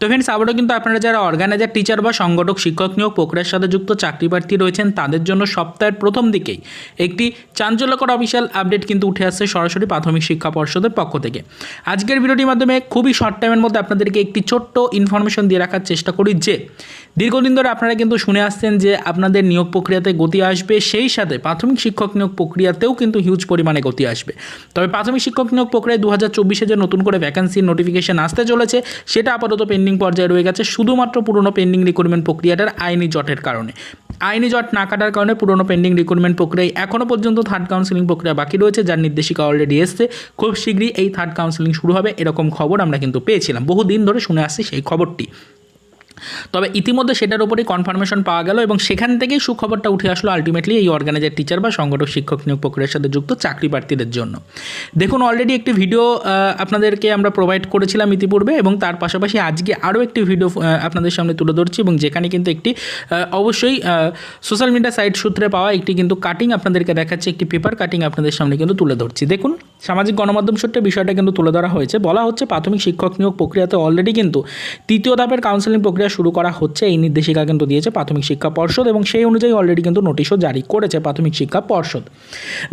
তো ফ্রেন্ডস আবারও কিন্তু আপনারা যারা অর্গানাইজার টিচার বা সংগঠক, শিক্ষক নিয়োগ প্রক্রিয়ার সাথে যুক্ত চাকরি প্রার্থী রয়েছেন, তাদের জন্য সপ্তাহের প্রথম দিকেই একটি চাঞ্চল্যকর অফিসিয়াল আপডেট কিন্তু উঠে আসছে সরাসরি প্রাথমিক শিক্ষা পর্ষদের পক্ষ থেকে। আজকের ভিডিওটির মাধ্যমে খুবই শর্ট টাইমের মধ্যে আপনাদেরকে একটি ছোট্ট ইনফরমেশন দিয়ে রাখার চেষ্টা করি যে, দীর্ঘদিন ধরে আপনারা কিন্তু শুনে আসছেন যে আপনাদের নিয়োগ প্রক্রিয়াতে গতি আসবে, সেই সাথে প্রাথমিক শিক্ষক নিয়োগ প্রক্রিয়াতেও কিন্তু হিউজ পরিমাণে গতি আসবে। তবে প্রাথমিক শিক্ষক নিয়োগ প্রক্রিয়ায় দু হাজার যে নতুন করে ভ্যাকান্সির নোটিফিকেশন আসতে চলেছে, সেটা আপাতত পেন্ডিং পর্যায়ে রয়ে গেছে শুধুমাত্র পুরনো পেন্ডিং রিক্রুটমেন্ট প্রক্রিয়াটার আইনি জটের কারণে। আইনি জট না কাটার কারণে পুরনো পেন্ডিং রিক্রুটমেন্ট প্রক্রিয়ায় এখনও পর্যন্ত থার্ড কাউন্সিলিং প্রক্রিয়া বাকি রয়েছে, যার নির্দেশিকা অলরেডি এসছে। খুব শীঘ্রই এই থার্ড কাউন্সিলিং শুরু হবে, এরকম খবর আমরা কিন্তু পেয়েছিলাম। বহুদিন ধরে শুনে আসছি সেই খবরটি। তবে ইতিমধ্যে সেটার উপরেই কনফার্মেশন পাওয়া গেল এবং সেখান থেকেই সুখবরটা উঠে আসলো আলটিমেটলি এই অর্গানাইজার টিচার বা সংগঠক, শিক্ষক নিয়োগ প্রক্রিয়ার সাথে যুক্ত চাকরি প্রার্থীদের জন্য। দেখুন অলরেডি একটি ভিডিও আপনাদেরকে আমরা প্রোভাইড করেছিলাম ইতিপূর্বে এবং তার পাশাপাশি আজকে আরও একটি ভিডিও আপনাদের সামনে তুলে ধরছি এবং যেখানে কিন্তু একটি অবশ্যই সোশ্যাল মিডিয়া সাইট সূত্রে পাওয়া একটি কিন্তু কাটিং আপনাদেরকে দেখাচ্ছে, একটি পেপার কাটিং আপনাদের সামনে কিন্তু তুলে ধরছি। দেখুন, সামাজিক গণমাধ্যম সূত্রে বিষয়টা কিন্তু তুলে ধরা হয়েছে। বলা হচ্ছে, প্রাথমিক শিক্ষক নিয়োগ প্রক্রিয়াতে অলরেডি কিন্তু তৃতীয় ধাপের কাউন্সেলিং প্রক্রিয়া শুরু করা হচ্ছে, এই নির্দেশিকা কিন্তু দিয়েছে প্রাথমিক শিক্ষা পর্ষদ এবং সেই অনুযায়ী অলরেডি কিন্তু নোটিশও জারি করেছে প্রাথমিক শিক্ষা পর্ষদ।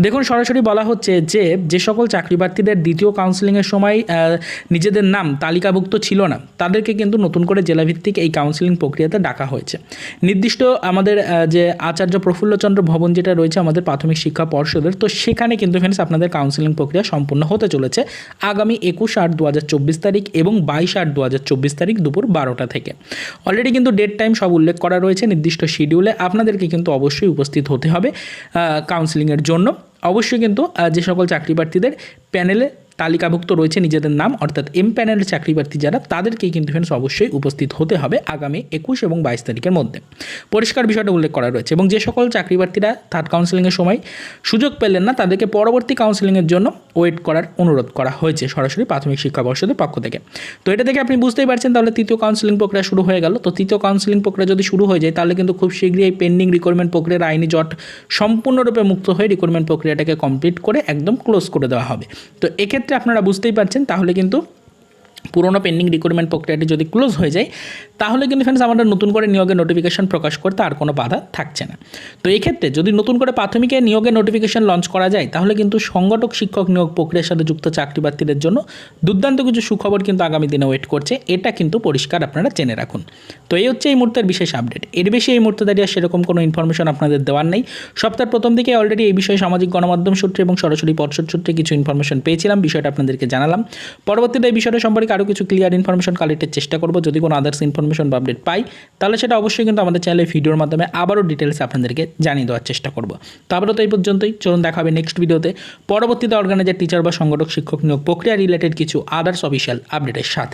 দেখুন, সরাসরি বলা হচ্ছে যে যে সকল চাকরি প্রার্থীদের দ্বিতীয় কাউন্সেলিংয়ের সময় নিজেদের নাম তালিকাভুক্ত ছিল না, তাদেরকে কিন্তু নতুন করে জেলাভিত্তিক এই কাউন্সেলিং প্রক্রিয়াতে ডাকা হয়েছে। নির্দিষ্ট আমাদের যে আচার্য প্রফুল্লচন্দ্র ভবন যেটা রয়েছে আমাদের প্রাথমিক শিক্ষা পর্ষদের, তো সেখানে কিন্তু ফ্রেন্ডস আপনাদের কাউন্সেলিং প্রক্রিয়া সম্পূর্ণ হতে চলেছে আগামী একুশ আট দু তারিখ এবং বাইশ আট দু তারিখ দুপুর বারোটা থেকে। অলরেডি কিন্তু ডেট টাইম সব উল্লেখ করা রয়েছে নির্দিষ্ট শিডিউলে আপনাদেরকে কিন্তু অবশ্যই উপস্থিত হতে হবে কাউন্সিলিংয়ের জন্য। অবশ্যই কিন্তু যে সকল চাকরি প্রার্থীদের প্যানেলে তালিকাভুক্ত রয়েছে নিজেদের নাম, অর্থাৎ এম প্যানেলের চাকরি প্রার্থী যারা, তাদেরকেই কিন্তু ফ্রেন্ডস অবশ্যই উপস্থিত হতে হবে আগামী একুশ এবং বাইশ তারিখের মধ্যে। পরিষ্কার বিষয়টা উল্লেখ করা রয়েছে এবং যে সকল চাকরি প্রার্থীরা থার্ড কাউন্সেলিংয়ের সময় সুযোগ পেলেন না, তাদেরকে পরবর্তী কাউন্সেলিংয়ের জন্য ওয়েট করার অনুরোধ করা হয়েছে সরাসরি প্রাথমিক শিক্ষা পর্ষদের পক্ষ থেকে। তো এটা থেকে আপনি বুঝতেই পারছেন তাহলে তৃতীয় কাউন্সেলিং প্রক্রিয়া শুরু হয়ে গেল। তো তৃতীয় কাউন্সেলিং প্রক্রিয়া যদি শুরু হয়ে যায়, তাহলে কিন্তু খুব শীঘ্রই এই পেন্ডিং রিক্রুটমেন্ট প্রক্রিয়ার আইনি জট সম্পূর্ণরূপে মুক্ত হয়ে রিক্রুটমেন্ট প্রক্রিয়াটাকে কমপ্লিট করে একদম ক্লোজ করে দেওয়া হবে। তো এক্ষেত্রে আপনারা বুঝতেই পারছেন তাহলে কিন্তু পুরোনো পেন্ডিং রিক্রুটমেন্ট প্রক্রিয়াটি যদি ক্লোজ হয়ে যায় তাহলে কিন্তু ফ্রেন্ডস আমাদের নতুন করে নিয়োগের নোটিফিকেশন প্রকাশ করতে আর কোনো বাধা থাকছে না। তো এই ক্ষেত্রে যদি নতুন করে প্রাথমিকে নিয়োগের নোটিফিকেশন লঞ্চ করা যায়, তাহলে কিন্তু সংগঠক, শিক্ষক নিয়োগ প্রক্রিয়ার সাথে যুক্ত চাকরি প্রার্থীদের জন্য দুর্দান্ত কিছু সুখবর কিন্তু আগামী দিনে ওয়েট করছে। এটা কিন্তু পরিষ্কার আপনারা জেনে রাখুন। তো এই হচ্ছে এই মুহূর্তের বিশেষ আপডেট এর বেশি এই মুহূর্তে দাঁড়িয়ে সেরকম কোনো ইনফরমেশন আপনাদের দেওয়ার নেই। সপ্তাহের প্রথম দিকে অলরেডি এই বিষয়ে সামাজিক গণমাধ্যম সূত্রে এবং সরাসরি পর্ষদ সূত্রে কিছু ইনফরমেশন পেয়েছিলাম, বিষয়টা আপনাদেরকে জানালাম। পরবর্তীতে এই বিষয়টা সম্পর্কে আরও কিছু ক্লিয়ার ইনফরমেশন কালেক্টের চেষ্টা করব। যদি কোনো আদার্স ইনফরমেশন বা আপডেট পাই, তাহলে সেটা অবশ্যই কিন্তু আমাদের চ্যানেলে ভিডিওর মাধ্যমে আবারও ডিটেলস আপনাদেরকে জানিয়ে দেওয়ার চেষ্টা করব। তো আবারও তো এই পর্যন্তই, চলুন দেখা হবে নেক্সট ভিডিওতে পরবর্তীতে অর্গানাইজার টিচার বা সংগঠক, শিক্ষক নিয়োগ প্রক্রিয়া রিলেটেড কিছু আদার্স অফিসিয়াল আপডেটের সাথে।